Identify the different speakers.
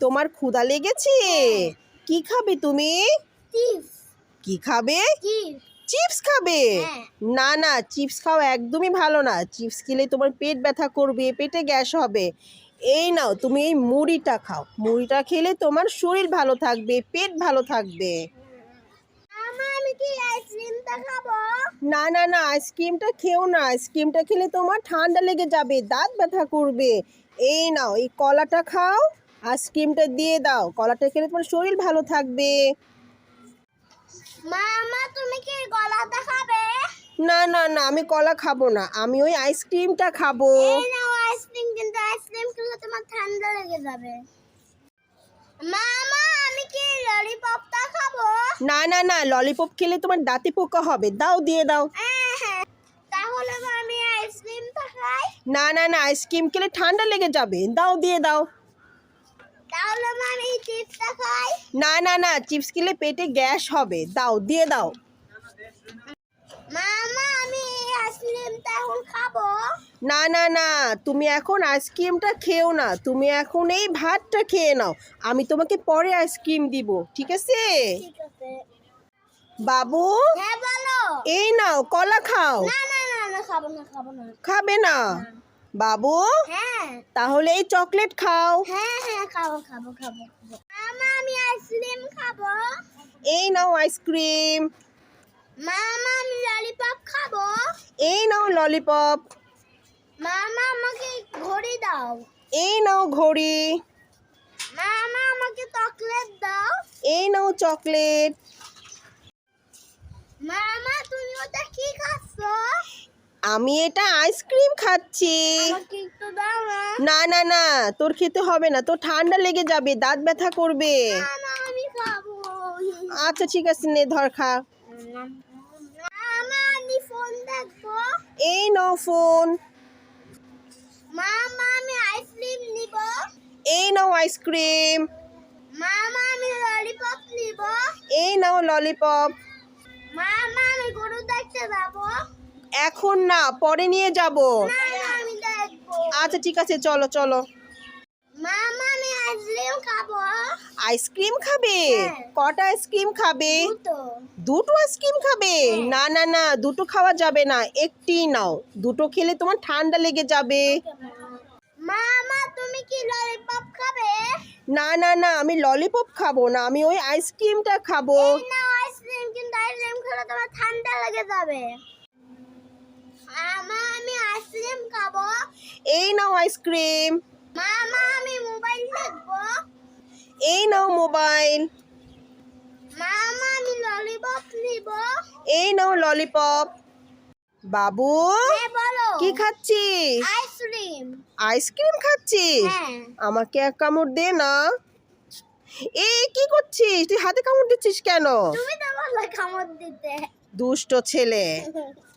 Speaker 1: তোমার ক্ষুধা লেগেছে? কি খাবে তুমি? কি খাবে?
Speaker 2: চিপস।
Speaker 1: খাবে?
Speaker 2: হ্যাঁ।
Speaker 1: না না চিপস খাওয়া একদমই ভালো না। চিপস খেলে তোমার পেট ব্যথা করবে পেটে গ্যাস হবে। এই নাও তুমি এই মুড়িটা খাও। মুড়িটা খেলে তোমার শরীর ভালো থাকবে পেট ভালো থাকবে। না না না আইসক্রিমটা খেও না। আইসক্রিমটা খেলে তোমার ঠান্ডা লেগে যাবে দাঁত ব্যথা করবে। এই নাও এই কলাটা খাও। আইসক্রিমটা দিয়ে দাও। কলাটা খেলে তোমার শরীর ভালো থাকবে?
Speaker 2: মামা তুমি কি গলাটা খাবে?
Speaker 1: না না না আমি কলা খাব না। আমি ওই আইসক্রিমটা খাব।
Speaker 2: এই নাও আইসক্রিম কিন্তু আইসক্রিম খেলে তোমার ঠান্ডা লেগে যাবে। মামা আমি কি ললিপপটা খাব?
Speaker 1: না না না ললিপপ খেলে তোমার দাঁতে পোকা হবে। দাও দিয়ে দাও।
Speaker 2: হ্যাঁ, হ্যাঁ। তাহলে আমি আইসক্রিমটা খাই।
Speaker 1: না না না আইসক্রিম খেলে ঠান্ডা লেগে যাবে। দাও দিয়ে দাও।
Speaker 2: তাহলে আমি চিপসটা খাই।
Speaker 1: না না না চিপস খেলে পেটে গ্যাস হবে। দাও দিয়ে দাও।
Speaker 2: মামা আমি আইসক্রিমটা এখন খাব।
Speaker 1: না না না তুমি এখন আইসক্রিমটা খেও না। তুমি এখন এই ভাতটা খেয়ে নাও। আমি তোমাকে পরে আইসক্রিম দিব ঠিক আছে? বাবু?
Speaker 2: হ্যাঁ বলো।
Speaker 1: এই নাও কলা খাও।
Speaker 2: না না না না খাব না খাব না।
Speaker 1: খাবে না। বাবু?
Speaker 2: হ্যাঁ।
Speaker 1: তাহলে এই চকলেট খাও।
Speaker 2: হ্যাঁ হ্যাঁ খাব খাব খাব খাব। মামা আমি আইসক্রিম খাব।
Speaker 1: এই নাও আইসক্রিম।
Speaker 2: মামা আমি ললিপপ খাব।
Speaker 1: এই নাও ললিপপ।
Speaker 2: মামা আমাকে ঘড়ি দাও।
Speaker 1: এই নাও ঘড়ি।
Speaker 2: মামা আমাকে চকলেট দাও।
Speaker 1: এই নাও চকলেট।
Speaker 2: মামা তুমি ওটা কি খাচ্ছ?
Speaker 1: আমি এটা আইসক্রিম খাচ্ছি।
Speaker 2: না
Speaker 1: না না তোর খেতে হবে না তোর ঠান্ডা লেগে যাবে দাঁত ব্যথা করবে। আচ্ছা ঠিক আছে নে ধর খা। এই নাও ফোন
Speaker 2: আইসক্রিম
Speaker 1: এই নাও আইসক্রিম। এই নাও ললিপপ
Speaker 2: মামা আমি গরু দেখতে যাব।
Speaker 1: এখন না পরে নিয়ে যাব। আচ্ছা ঠিক আছে চলো চলো।
Speaker 2: আমি আইসক্রিম খাবে। হ্যাঁ।
Speaker 1: কটা আইসক্রিম খাবে?
Speaker 2: দুটো।
Speaker 1: আইসক্রিম খাবে? না না না দুটো খাওয়া যাবে না একটি নাও। দুটো খেলে তোমার ঠান্ডা লেগে যাবে।
Speaker 2: মামা তুমি কি ললিপপ খাবে?
Speaker 1: না না না আমি ললিপপ খাব না আমি ওই আইসক্রিমটা খাব।
Speaker 2: আইসক্রিম কিন্তু আইসক্রিম খেলে তোমার ঠান্ডা লেগে যাবে। মামা আমি আইসক্রিম খাব।
Speaker 1: এই নাও আইসক্রিম
Speaker 2: মামা আমি মোবাইল দেখব।
Speaker 1: এই নাও মোবাইল
Speaker 2: মামা আমি ললিপপ নিব।
Speaker 1: এই নাও ললিপপ বাবু
Speaker 2: বলো।
Speaker 1: কি খাচ্ছিস?
Speaker 2: আইসক্রিম
Speaker 1: আইসক্রিম খাচ্ছিস?
Speaker 2: হ্যাঁ।
Speaker 1: আমাকে এক কামড় দে না। এই কি করছিস? তুই হাতে কামড় দিচ্ছিস কেন?
Speaker 2: তুমি তো বললে কামড় দিতে।
Speaker 1: দুষ্ট ছেলে।